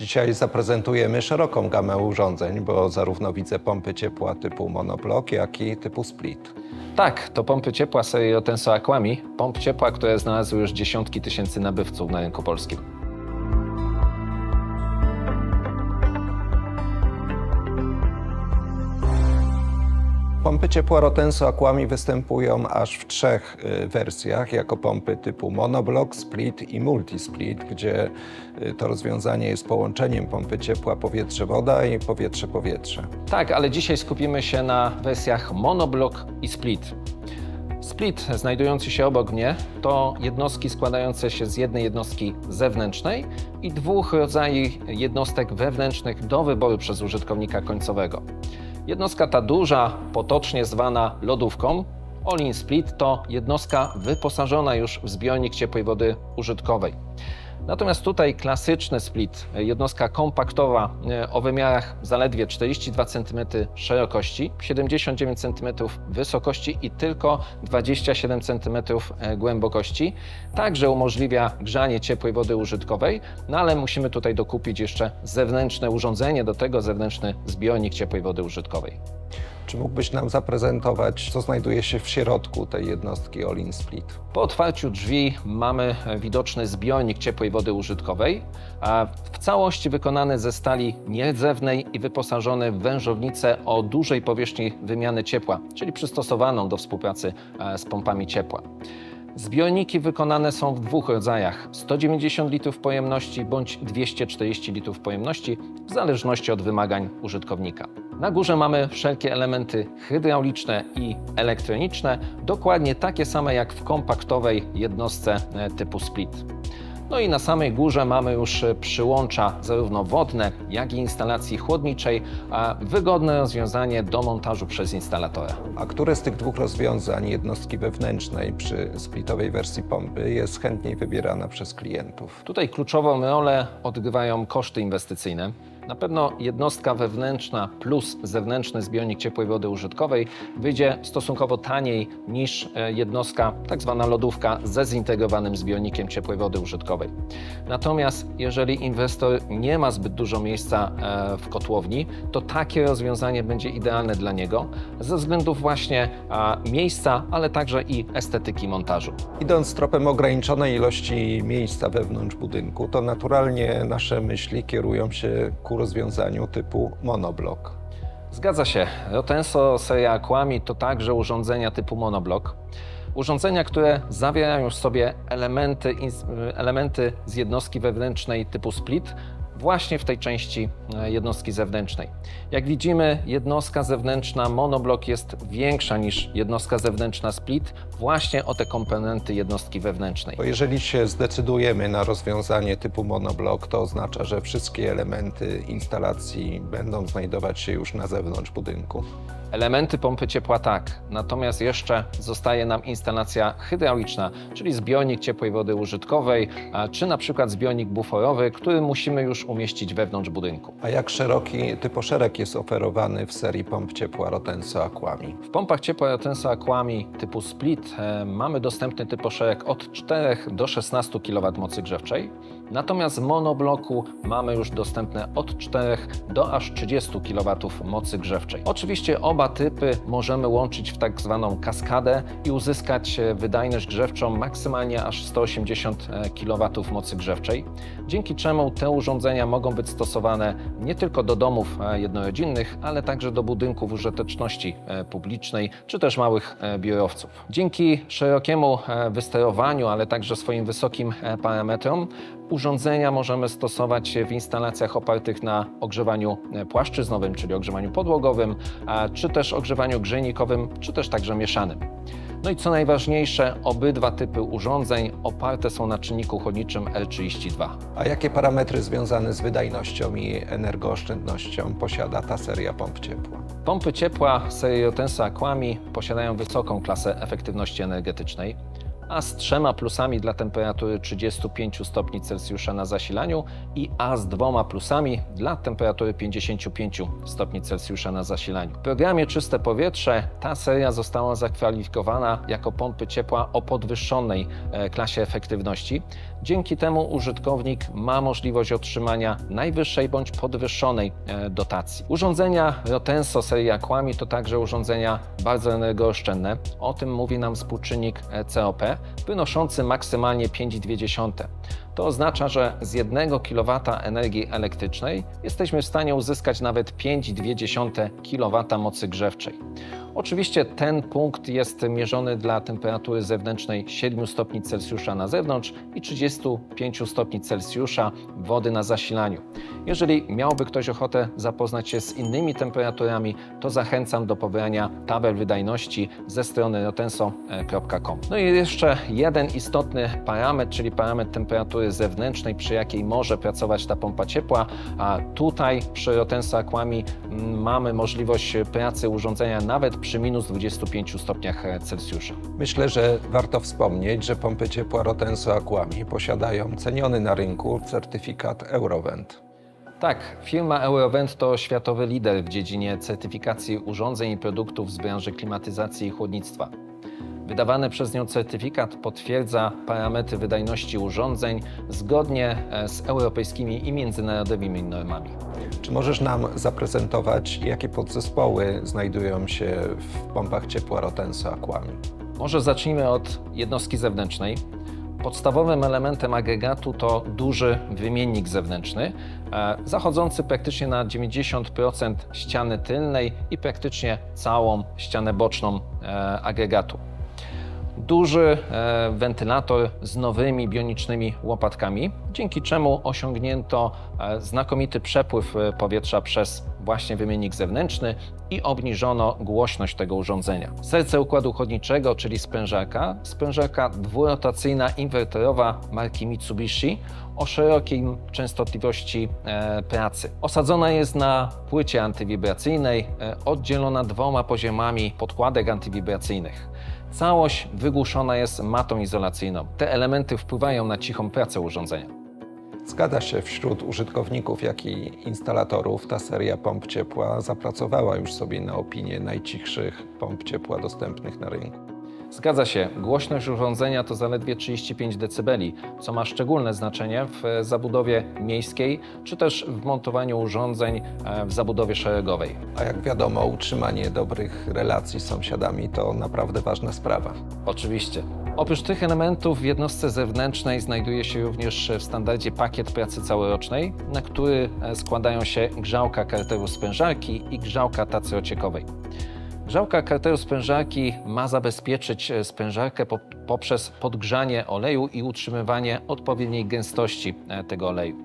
Dzisiaj zaprezentujemy szeroką gamę urządzeń, bo zarówno widzę pompy ciepła typu monoblock, jak i typu split. Tak, to pompy ciepła serii Otenso Aquami, pomp ciepła, które znalazły już dziesiątki tysięcy nabywców na rynku polskim. Pompy ciepła Rotenso Aquami występują aż w trzech y, wersjach, jako pompy typu monoblock, split i multisplit, gdzie y, to rozwiązanie jest połączeniem pompy ciepła powietrze-woda i powietrze-powietrze. Tak, ale dzisiaj skupimy się na wersjach monoblock i split. Split, znajdujący się obok mnie, to jednostki składające się z jednej jednostki zewnętrznej i dwóch rodzajów jednostek wewnętrznych do wyboru przez użytkownika końcowego. Jednostka ta duża, potocznie zwana lodówką, All-in Split to jednostka wyposażona już w zbiornik ciepłej wody użytkowej. Natomiast tutaj klasyczny split, jednostka kompaktowa e, o wymiarach zaledwie 42 cm szerokości, 79 cm wysokości i tylko 27 cm głębokości, także umożliwia grzanie ciepłej wody użytkowej, no ale musimy tutaj dokupić jeszcze zewnętrzne urządzenie, do tego zewnętrzny zbiornik ciepłej wody użytkowej. Czy mógłbyś nam zaprezentować, co znajduje się w środku tej jednostki All-in Split? Po otwarciu drzwi mamy widoczny zbiornik ciepłej wody użytkowej, a w całości wykonany ze stali nierdzewnej i wyposażony w wężownicę o dużej powierzchni wymiany ciepła, czyli przystosowaną do współpracy e, z pompami ciepła. Zbiorniki wykonane są w dwóch rodzajach: 190 litrów pojemności bądź 240 litrów pojemności, w zależności od wymagań użytkownika. Na górze mamy wszelkie elementy hydrauliczne i elektroniczne, dokładnie takie same jak w kompaktowej jednostce e, typu split. No i na samej górze mamy już e, przyłącza zarówno wodne, jak i instalacji chłodniczej, a wygodne rozwiązanie do montażu przez instalatora. A które z tych dwóch rozwiązań jednostki wewnętrznej przy splitowej wersji pompy jest chętniej wybierana przez klientów? Tutaj kluczową rolę odgrywają koszty inwestycyjne. Na pewno jednostka wewnętrzna plus zewnętrzny zbiornik ciepłej wody użytkowej wyjdzie stosunkowo taniej niż e, jednostka tak zwana lodówka ze zintegrowanym zbiornikiem ciepłej wody użytkowej. Natomiast jeżeli inwestor nie ma zbyt dużo miejsca e, w kotłowni, to takie rozwiązanie będzie idealne dla niego ze względów właśnie miejsca, ale także i estetyki montażu. Idąc tropem ograniczonej ilości miejsca wewnątrz budynku, to naturalnie nasze myśli kierują się ku rozwiązaniu typu monoblock. Zgadza się. Rotenso seria Aquami to także urządzenia typu monoblock. Urządzenia, które zawierają w sobie elementy, elementy z jednostki wewnętrznej typu split, właśnie w tej części e, jednostki zewnętrznej. Jak widzimy, jednostka zewnętrzna monoblock jest większa niż jednostka zewnętrzna split, właśnie o te komponenty jednostki wewnętrznej. Bo jeżeli się zdecydujemy na rozwiązanie typu monoblock, to oznacza, że wszystkie elementy instalacji będą znajdować się już na zewnątrz budynku. Elementy pompy ciepła tak, natomiast jeszcze zostaje nam instalacja hydrauliczna, czyli zbiornik ciepłej wody użytkowej, czy na przykład zbiornik buforowy, który musimy już umieścić wewnątrz budynku. A jak szeroki typoszereg jest oferowany w serii pomp ciepła Rotenso Aquami? W pompach ciepła Rotenso Aquami typu split e, mamy dostępny typoszereg od 4 do 16 kW mocy grzewczej, natomiast monobloku mamy już dostępne od 4 do aż 30 kW mocy grzewczej. Oczywiście oba typy możemy łączyć w tak zwaną kaskadę i uzyskać e, wydajność grzewczą maksymalnie aż 180 kW mocy grzewczej, dzięki czemu te urządzenia mogą być stosowane nie tylko do domów e, jednorodzinnych, ale także do budynków użyteczności e, publicznej czy też małych e, biurowców. Dzięki szerokiemu e, wysterowaniu, ale także swoim wysokim e, parametrom, urządzenia możemy stosować w instalacjach opartych na ogrzewaniu e, płaszczyznowym, czyli ogrzewaniu podłogowym, czy też ogrzewaniu grzejnikowym, czy też także mieszanym. No i co najważniejsze, obydwa typy urządzeń oparte są na czynniku chłodniczym R32. A jakie parametry związane z wydajnością i energooszczędnością posiada ta seria pomp ciepła? Pompy ciepła serii Rotenso Aquami posiadają wysoką klasę efektywności energetycznej. A z trzema plusami dla temperatury 35 stopni Celsjusza na zasilaniu i a z dwoma plusami dla temperatury 55 stopni Celsjusza na zasilaniu. W programie Czyste Powietrze ta seria została zakwalifikowana jako pompy ciepła o podwyższonej e, klasie efektywności. Dzięki temu użytkownik ma możliwość otrzymania najwyższej bądź podwyższonej e, dotacji. Urządzenia Rotenso serii Aquami to także urządzenia bardzo energooszczędne. O tym mówi nam współczynnik e, COP, wynoszący maksymalnie 5,2. To oznacza, że z 1 kW energii elektrycznej jesteśmy w stanie uzyskać nawet 5,2 kW mocy grzewczej. Oczywiście ten punkt jest mierzony dla temperatury zewnętrznej 7 stopni Celsjusza na zewnątrz i 35 stopni Celsjusza wody na zasilaniu. Jeżeli miałby ktoś ochotę zapoznać się z innymi temperaturami, to zachęcam do pobrania tabel wydajności ze strony rotenso.com. No i jeszcze jeden istotny parametr, czyli parametr temperatury zewnętrznej, przy jakiej może pracować ta pompa ciepła. A tutaj przy Rotenso Aquami mm, mamy możliwość pracy urządzenia nawet przy minus 25 stopniach Celsjusza. Myślę, że warto wspomnieć, że pompy ciepła Rotenso Aquami posiadają ceniony na rynku certyfikat Eurovent. Tak, firma Eurovent to światowy lider w dziedzinie certyfikacji urządzeń i produktów z branży klimatyzacji i chłodnictwa. Wydawany przez nią certyfikat potwierdza parametry wydajności urządzeń zgodnie e, z europejskimi i międzynarodowymi normami. Czy możesz nam zaprezentować, jakie podzespoły znajdują się w pompach ciepła Rotenso Aquami? Może zacznijmy od jednostki zewnętrznej. Podstawowym elementem agregatu to duży wymiennik zewnętrzny, e, zachodzący praktycznie na 90% ściany tylnej i praktycznie całą ścianę boczną e, agregatu. Duży e, wentylator z nowymi bionicznymi łopatkami, dzięki czemu osiągnięto e, znakomity przepływ e, powietrza przez właśnie wymiennik zewnętrzny i obniżono głośność tego urządzenia. Serce układu chłodniczego, czyli sprężarka, sprężarka dwurotacyjna inwerterowa marki Mitsubishi o szerokiej częstotliwości pracy. Osadzona jest na płycie antywibracyjnej, oddzielona dwoma poziomami podkładek antywibracyjnych. Całość wygłuszona jest matą izolacyjną. Te elementy wpływają na cichą pracę urządzenia. Zgadza się, wśród użytkowników, jak i instalatorów ta seria pomp ciepła zapracowała już sobie na opinię najcichszych pomp ciepła dostępnych na rynku. Zgadza się, głośność urządzenia to zaledwie 35 dB, co ma szczególne znaczenie w e, zabudowie miejskiej czy też w montowaniu urządzeń e, w zabudowie szeregowej. A jak wiadomo, utrzymanie dobrych relacji z sąsiadami to naprawdę ważna sprawa. Oczywiście. Oprócz tych elementów w jednostce zewnętrznej znajduje się również w standardzie pakiet pracy całorocznej, na który e, składają się grzałka karteru sprężarki i grzałka tacy ociekowej. Grzałka karteru sprężarki ma zabezpieczyć e, sprężarkę po, poprzez podgrzanie oleju i utrzymywanie odpowiedniej gęstości e, tego oleju.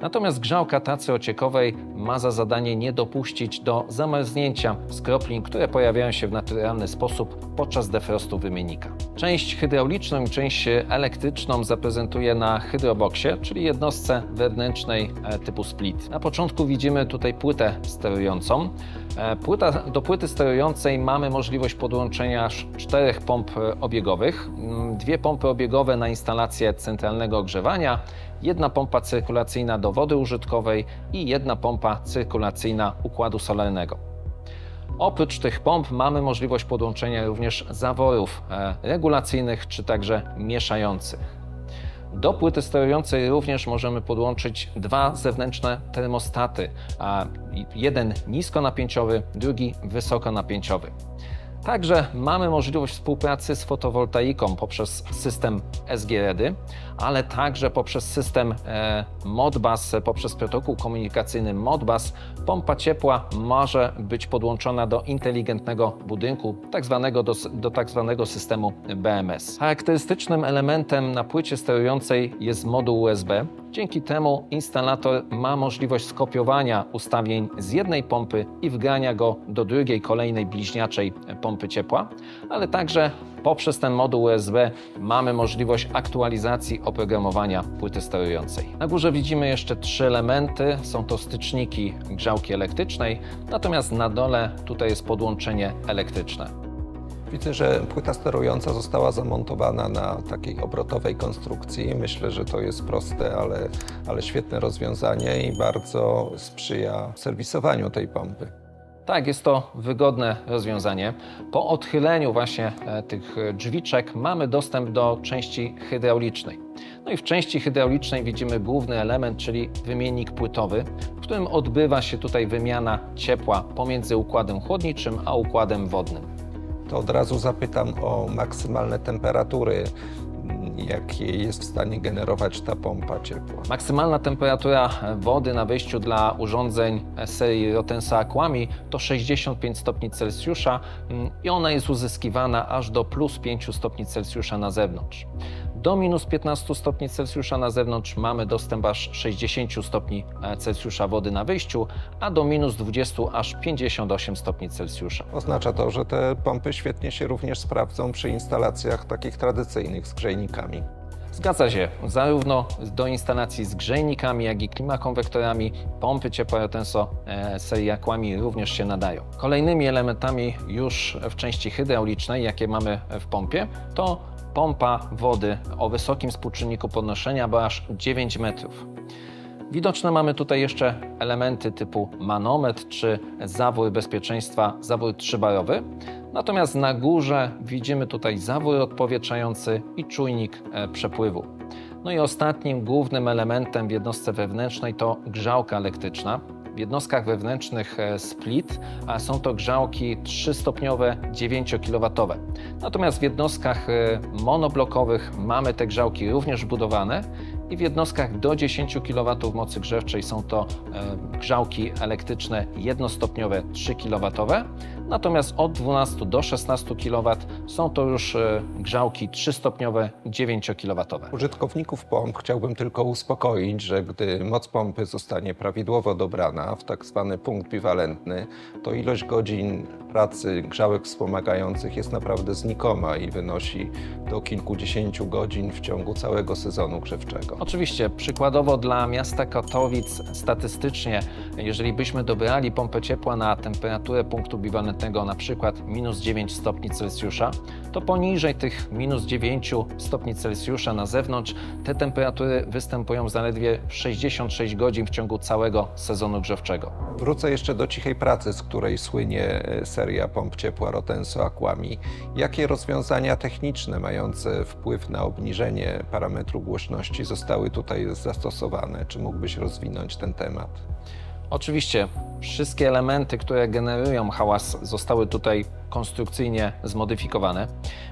Natomiast grzałka tacy ociekowej ma za zadanie nie dopuścić do zamarznięcia skroplin, które pojawiają się w naturalny sposób podczas defrostu wymiennika. Część hydrauliczną i część elektryczną zaprezentuję na hydroboksie, czyli jednostce wewnętrznej e, typu split. Na początku widzimy tutaj płytę sterującą. E, Płyta, do płyty sterującej mamy możliwość podłączenia aż czterech pomp e, obiegowych. Mm, Dwie pompy obiegowe na instalację centralnego ogrzewania, jedna pompa cyrkulacyjna do wody użytkowej i jedna pompa cyrkulacyjna układu solarnego. Oprócz tych pomp mamy możliwość podłączenia również zaworów e, regulacyjnych czy także mieszających. Do płyty sterującej również możemy podłączyć dwa zewnętrzne termostaty, a jeden niskonapięciowy, drugi wysokonapięciowy. Także mamy możliwość współpracy z fotowoltaiką poprzez system SG-REDY, ale także poprzez system e, Modbus, poprzez protokół komunikacyjny Modbus. Pompa ciepła może być podłączona do inteligentnego budynku, tak zwanego do, do tak zwanego systemu BMS. Charakterystycznym elementem na płycie sterującej jest moduł USB. Dzięki temu instalator ma możliwość skopiowania ustawień z jednej pompy i wgrania go do drugiej, kolejnej bliźniaczej pompy ciepła, ale także poprzez ten moduł USB mamy możliwość aktualizacji oprogramowania płyty sterującej. Na górze widzimy jeszcze trzy elementy. Są to styczniki grzałki elektrycznej, natomiast na dole tutaj jest podłączenie elektryczne. Widzę, że płyta sterująca została zamontowana na takiej obrotowej konstrukcji. Myślę, że to jest proste, ale, ale świetne rozwiązanie i bardzo sprzyja serwisowaniu tej pompy. Tak, jest to wygodne rozwiązanie. Po odchyleniu właśnie e, tych drzwiczek mamy dostęp do części hydraulicznej. No i w części hydraulicznej widzimy główny element, czyli wymiennik płytowy, w którym odbywa się tutaj wymiana ciepła pomiędzy układem chłodniczym a układem wodnym. To od razu zapytam o maksymalne temperatury, jakie jest w stanie generować ta pompa ciepła. Maksymalna temperatura wody na wyjściu dla urządzeń serii Rotensa Aquami to 65 stopni Celsjusza mm, i ona jest uzyskiwana aż do plus 5 stopni Celsjusza na zewnątrz. Do minus 15 stopni Celsjusza na zewnątrz mamy dostęp aż 60 stopni e, Celsjusza wody na wyjściu, a do minus 20 aż 58 stopni Celsjusza. Oznacza to, że te pompy świetnie się również sprawdzą przy instalacjach takich tradycyjnych z grzejnikami. Zgadza się. Zarówno do instalacji z grzejnikami, jak i klimakonwektorami pompy ciepła Rotenso e, serii Aquami również się nadają. Kolejnymi elementami już w części hydraulicznej, jakie mamy w pompie, to pompa wody o wysokim współczynniku podnoszenia, bo aż 9 metrów. Widoczne mamy tutaj jeszcze elementy typu manometr czy zawór bezpieczeństwa, zawór trzybarowy. Natomiast na górze widzimy tutaj zawór odpowietrzający i czujnik e, przepływu. No i ostatnim głównym elementem w jednostce wewnętrznej to grzałka elektryczna. W jednostkach wewnętrznych e, split są to grzałki 3-stopniowe 9 kW. Natomiast w jednostkach e, monoblokowych mamy te grzałki również budowane i w jednostkach do 10 kW mocy grzewczej są to e, grzałki elektryczne jednostopniowe 3 kW. Natomiast od 12 do 16 kW są to już e, grzałki 3-stopniowe 9 kW. Użytkowników pomp chciałbym tylko uspokoić, że gdy moc pompy zostanie prawidłowo dobrana w tak zwany punkt biwalentny, to ilość godzin pracy grzałek wspomagających jest naprawdę znikoma i wynosi do kilkudziesięciu godzin w ciągu całego sezonu grzewczego. Oczywiście, przykładowo dla miasta Katowic statystycznie, jeżeli byśmy dobrali pompę ciepła na temperaturę punktu biwalentnego na przykład minus 9 stopni Celsjusza, to poniżej tych minus 9 stopni Celsjusza na zewnątrz te temperatury występują zaledwie 66 godzin w ciągu całego sezonu grzewczego. Wrócę jeszcze do cichej pracy, z której słynie e, seria pomp ciepła Rotenso Aquami. Jakie rozwiązania techniczne mające wpływ na obniżenie parametru głośności zostały tutaj zastosowane? Czy mógłbyś rozwinąć ten temat? Oczywiście wszystkie elementy, które generują hałas, zostały tutaj konstrukcyjnie zmodyfikowane.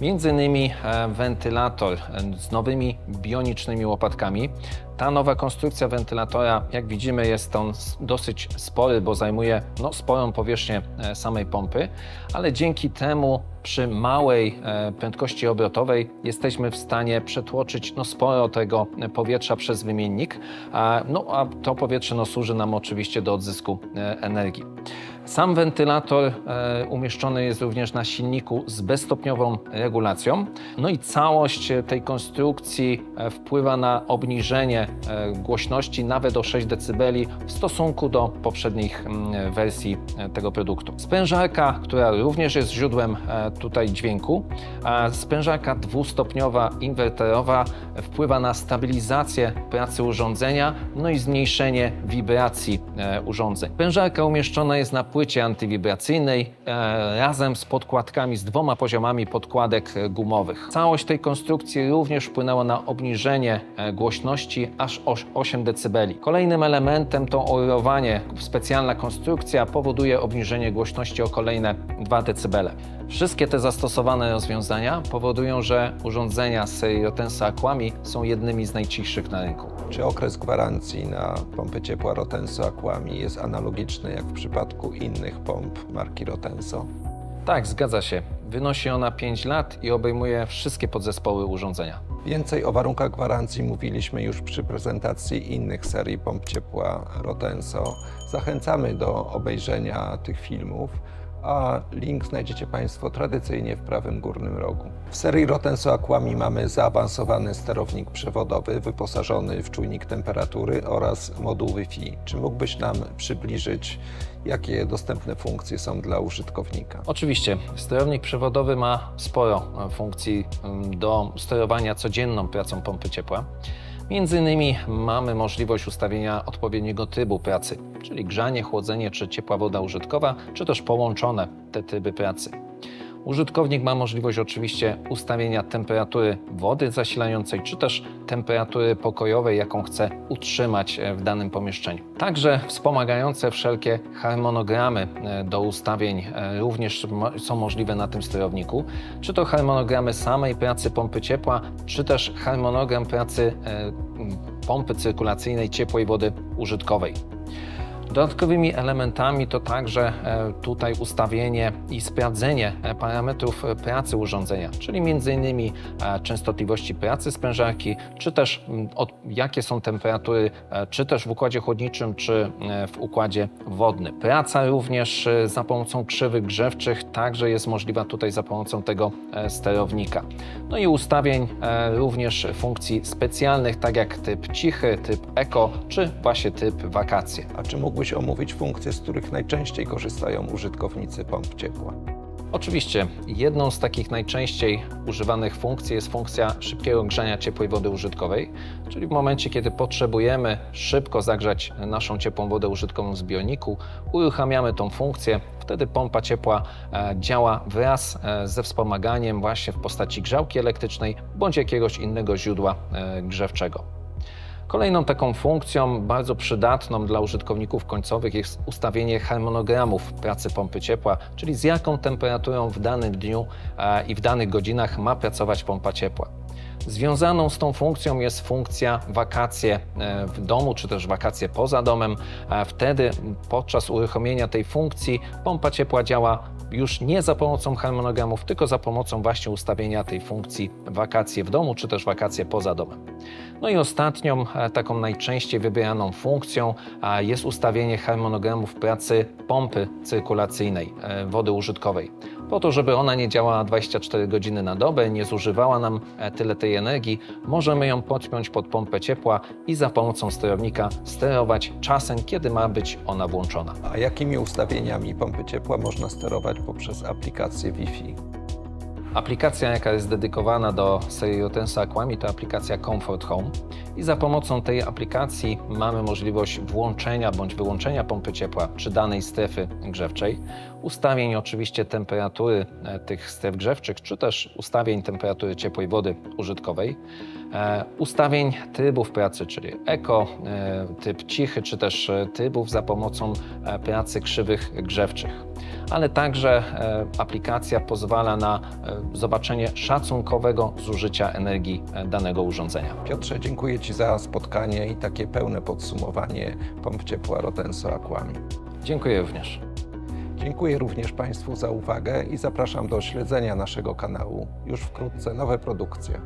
Między innymi e, wentylator e, z nowymi bionicznymi łopatkami. Ta nowa konstrukcja wentylatora, jak widzimy, jest on dosyć spory, bo zajmuje no, sporą powierzchnię e, samej pompy, ale dzięki temu przy małej prędkości obrotowej jesteśmy w stanie przetłoczyć no, sporo tego powietrza przez wymiennik, no, a to powietrze no, służy nam oczywiście do odzysku energii. Sam wentylator e, umieszczony jest również na silniku z bezstopniową regulacją. No i całość e, tej konstrukcji e, wpływa na obniżenie głośności nawet o 6 dB w stosunku do poprzednich mm, wersji tego produktu. Sprężarka, która również jest źródłem tutaj dźwięku, a sprężarka dwustopniowa inwerterowa wpływa na stabilizację pracy urządzenia, no i zmniejszenie wibracji urządzeń. Sprężarka umieszczona jest na płycie antywibracyjnej e, razem z podkładkami, z dwoma poziomami podkładek e, gumowych. Całość tej konstrukcji również wpłynęła na obniżenie e, głośności aż o 8 dB. Kolejnym elementem to oilowanie. Specjalna konstrukcja powoduje obniżenie głośności o kolejne 2 dB. Wszystkie te zastosowane rozwiązania powodują, że urządzenia z serii Rotensa Aquami są jednymi z najcichszych na rynku. Czy okres gwarancji na pompy ciepła Rotenso Aquami jest analogiczny jak w przypadku innych pomp marki Rotenso? Tak, zgadza się. Wynosi ona 5 lat i obejmuje wszystkie podzespoły urządzenia. Więcej o warunkach gwarancji mówiliśmy już przy prezentacji innych serii pomp ciepła Rotenso. Zachęcamy do obejrzenia tych filmów, a link znajdziecie Państwo tradycyjnie w prawym górnym rogu. W serii Rotenso Aquami mamy zaawansowany sterownik przewodowy wyposażony w czujnik temperatury oraz moduł Wi-Fi. Czy mógłbyś nam przybliżyć, jakie dostępne funkcje są dla użytkownika? Oczywiście, sterownik przewodowy ma sporo e, funkcji m, do sterowania codzienną pracą pompy ciepła. Między innymi mamy możliwość ustawienia odpowiedniego trybu pracy, czyli grzanie, chłodzenie czy ciepła woda użytkowa, czy też połączone te tryby pracy. Użytkownik ma możliwość oczywiście ustawienia temperatury wody zasilającej, czy też temperatury pokojowej, jaką chce utrzymać e, w danym pomieszczeniu. Także wspomagające wszelkie harmonogramy e, do ustawień e, również są możliwe na tym sterowniku, czy to harmonogramy samej pracy pompy ciepła, czy też harmonogram pracy pompy cyrkulacyjnej ciepłej wody użytkowej. Dodatkowymi elementami to także e, tutaj ustawienie i sprawdzenie e, parametrów pracy urządzenia, czyli m.in. e, częstotliwości pracy sprężarki, czy też od, jakie są temperatury, czy też w układzie chłodniczym, czy w układzie wodnym. Praca również za pomocą krzywych grzewczych także jest możliwa tutaj za pomocą tego sterownika. No i ustawień również funkcji specjalnych, tak jak typ cichy, typ eko, czy właśnie typ wakacje. A czy mógłbyś omówić funkcje, z których najczęściej korzystają użytkownicy pomp ciepła? Oczywiście, jedną z takich najczęściej używanych funkcji jest funkcja szybkiego grzania ciepłej wody użytkowej, czyli w momencie, kiedy potrzebujemy szybko zagrzać naszą ciepłą wodę użytkową w zbiorniku, uruchamiamy tą funkcję, wtedy pompa ciepła e, działa wraz e, ze wspomaganiem właśnie w postaci grzałki elektrycznej bądź jakiegoś innego źródła e, grzewczego. Kolejną taką funkcją bardzo przydatną dla użytkowników końcowych jest ustawienie harmonogramów pracy pompy ciepła, czyli z jaką temperaturą w danym dniu e, i w danych godzinach ma pracować pompa ciepła. Związaną z tą funkcją jest funkcja wakacje e, w domu, czy też wakacje poza domem. Wtedy podczas uruchomienia tej funkcji pompa ciepła działa już nie za pomocą harmonogramów, tylko za pomocą właśnie ustawienia tej funkcji wakacje w domu, czy też wakacje poza domem. No i ostatnią, e, taką najczęściej wybieraną funkcją jest ustawienie harmonogramów pracy pompy cyrkulacyjnej e, wody użytkowej. Po to, żeby ona nie działała 24 godziny na dobę, nie zużywała nam e, tyle tej energii, możemy ją podpiąć pod pompę ciepła i za pomocą sterownika sterować czasem, kiedy ma być ona włączona. A jakimi ustawieniami pompy ciepła można sterować poprzez aplikację Wi-Fi? Aplikacja, jaka jest dedykowana do serii Rotensa Aquami, to aplikacja Comfort Home. I za pomocą tej aplikacji mamy możliwość włączenia bądź wyłączenia pompy ciepła czy danej strefy grzewczej, ustawień oczywiście temperatury e, tych stref grzewczych, czy też ustawień temperatury ciepłej wody użytkowej, e, ustawień trybów pracy, czyli eko, e, typ cichy, czy też trybów za pomocą pracy krzywych grzewczych ale także e, aplikacja pozwala na e, zobaczenie szacunkowego zużycia energii e, danego urządzenia. Piotrze, dziękuję Ci za spotkanie i takie pełne podsumowanie pomp ciepła Rotenso Aquami. Dziękuję również. Dziękuję również Państwu za uwagę i zapraszam do śledzenia naszego kanału. Już wkrótce nowe produkcje.